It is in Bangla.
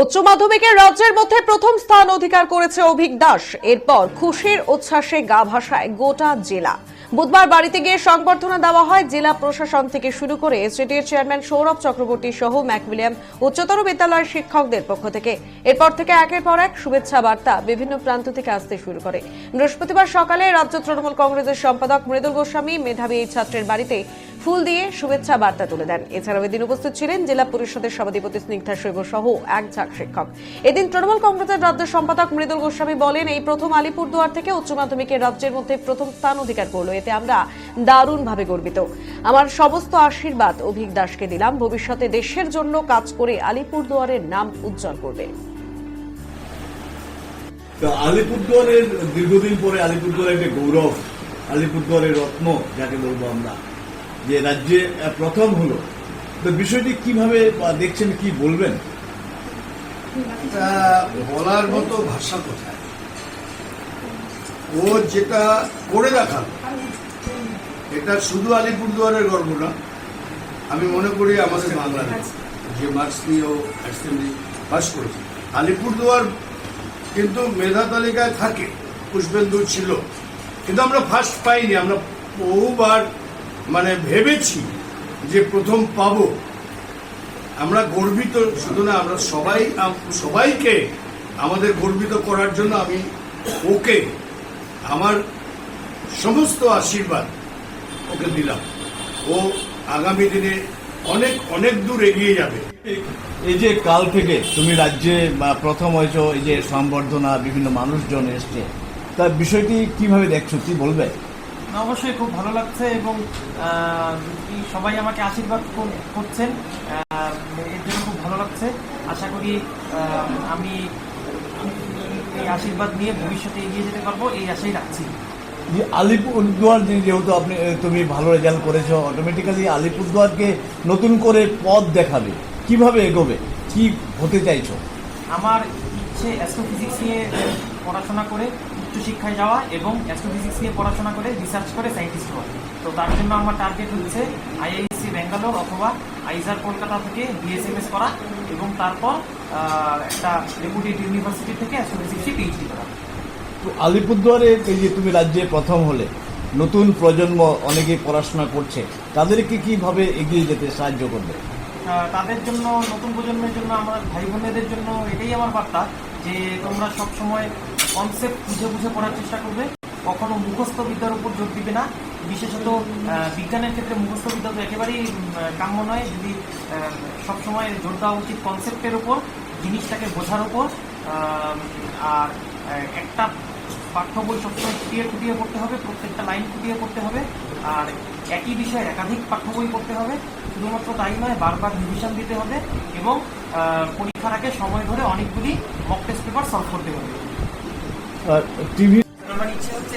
উচ্চ মাধ্যমিকে রাজ্যের মধ্যে প্রথম স্থান অধিকার করেছে অভিক দাস। এরপর খুশির উচ্ছ্বাসে গা ভাসায় গোটা জেলা। বুধবার বাড়িতে গিয়ে সংবর্ধনা দেওয়া হয় জেলা প্রশাসন থেকে শুরু করে এসডিটির চেয়ারম্যান সৌরভ চক্রবর্তী সহ ম্যাকউইলিয়াম উচ্চতর বিদ্যালয়ের শিক্ষকদের পক্ষ থেকে। এরপর থেকে একের পর এক শুভেচ্ছা বার্তা বিভিন্ন প্রান্ত থেকে আসতে শুরু করে। বৃহস্পতিবার সকালে রাজ্য তৃণমূল কংগ্রেসের সম্পাদক মৃদুল গোস্বামী, মেধাবী এই ছাত্রের বাড়িতে ফুল দিয়ে শুভেচ্ছা বার্তা তুলে দেন। এছাড়াও এদিন উপস্থিত ছিলেন জেলা পরিষদের সভাধিপতি স্নিগ্ধা শৈব সহ এক ঝাঁক শিক্ষক। এদিন তৃণমূল কংগ্রেসের রাজ্য সম্পাদক মৃদুল গোস্বামী বলেন, এই প্রথম আলিপুরদুয়ার থেকে উচ্চ মাধ্যমিকের রাজ্যের মধ্যে প্রথম স্থান অধিকার করল। এতে আমরা দারুণভাবে গর্বিত। আমার সমস্ত আশীর্বাদ অভিক দাসকে দিলাম। ভবিষ্যতে দেশের জন্য কাজ করে আলিপুরদুয়ারের নাম উজ্জ্বল করবে। আলিপুরদুয়ারের দীর্ঘদিন পরে আলিপুরদুয়ারের একটা গৌরব, আলিপুরদুয়ারের রত্ন, যাকে বলব আমরা যে রাজ্যে প্রথম হলো। তো বিষয়টি কীভাবে দেখছেন, কি বলবেন? বলার মতো ভাষা কোথায়? ও যেটা করে দেখাল, এটা শুধু আলিপুরদুয়ারের গর্ব না, আমি মনে করি আমাদের বাংলাদেশ যে মার্কস নিয়ে ও অ্যাসেম্বলি পাস করেছে। আলিপুরদুয়ার কিন্তু মেধা তালিকায় থাকে, পুষ্পেন্দু ছিল। কিন্তু আমরা ফার্স্ট পাইনি, আমরা বহুবার মানে ভেবেছি যে প্রথম পাব। আমরা গর্বিত, শুধু না, আমরা সবাই, সবাইকে আমাদের গর্বিত করার জন্য আমি ওকে, আমার সমস্ত আশীর্বাদ ওকে দিলাম। ও আগামী দিনে অনেক অনেক দূর এগিয়ে যাবে। এই যে কাল থেকে তুমি রাজ্যে প্রথম হয়েছ, এই যে সংবর্ধনা, বিভিন্ন মানুষজন এসছে তার বিষয়টি কীভাবে দেখছ, কি বলবে? অবশ্যই খুব ভালো লাগছে এবং কি সবাই আমাকে আশীর্বাদ করছেন। এর জন্য খুব ভালো লাগছে। আশা করি আমি এই আশীর্বাদ নিয়ে ভবিষ্যতে এগিয়ে যেতে পারব এই আশাই রাখছি। যে আলিপুরদুয়ার যেহেতু আপনি তুমি ভালো রেজাল্ট করেছ অটোমেটিক্যালি আলিপুরদুয়ারকে নতুন করে পথ দেখাবে। কীভাবে এগোবে? কি হতে চাইছো? আমার ইচ্ছে অ্যাস্ট্রোফিজিক্স নিয়ে পড়াশোনা করে উচ্চশিক্ষায় যাওয়া এবং অ্যাস্ট্রোফিজিক্স নিয়ে পড়াশোনা করে রিসার্চ করে সায়েন্টিস্ট হওয়া। তো তার জন্য আমার টার্গেট হচ্ছে আইআইসি ব্যাঙ্গালোর অথবা আইজার কলকাতা থেকে বিএসএমএস করা এবং তারপর একটা রেপুটেড ইউনিভার্সিটি থেকে অ্যাস্ট্রোফিজিক্সে পিএইচডি করা। তো আলিপুরদুয়ারে এই যে তুমি রাজ্যে প্রথম হলে নতুন প্রজন্ম অনেকে পড়াশোনা করছে তাদেরকে কীভাবে এগিয়ে যেতে সাহায্য করবে? তাদের জন্য নতুন প্রজন্মের জন্য আমার ভাই বোনেদের জন্য এটাই আমার বার্তা। যে তোমরা সব সময় কনসেপ্ট বুঝে বুঝে পড়ার চেষ্টা করবে, কখনো মুখস্থ বিদ্যার উপর জোর দিবে না। বিশেষত বিজ্ঞানের ক্ষেত্রে মুখস্থ বিদ্যা তো একেবারেই কাম্য নয়। যদি সব সময় জোর দেওয়া উচিত কনসেপ্টের উপর, জিনিসটাকে বোঝার উপর আর একটা পাঠ্য বই সবসময় খুঁটিয়ে খুঁটিয়ে পড়তে হবে, প্রত্যেকটা লাইন খুঁটিয়ে পড়তে হবে। আর একই বিষয়ে একাধিক পাঠ্য বই পড়তে হবে। শুধুমাত্র তাই নয় বারবার রিভিশন দিতে হবে এবং আহ, পরীক্ষার আগে সময় ধরে অনেকগুলি মক টেস্ট পেপার সলভ করতে হবে। টিভি আমার ইচ্ছে হচ্ছে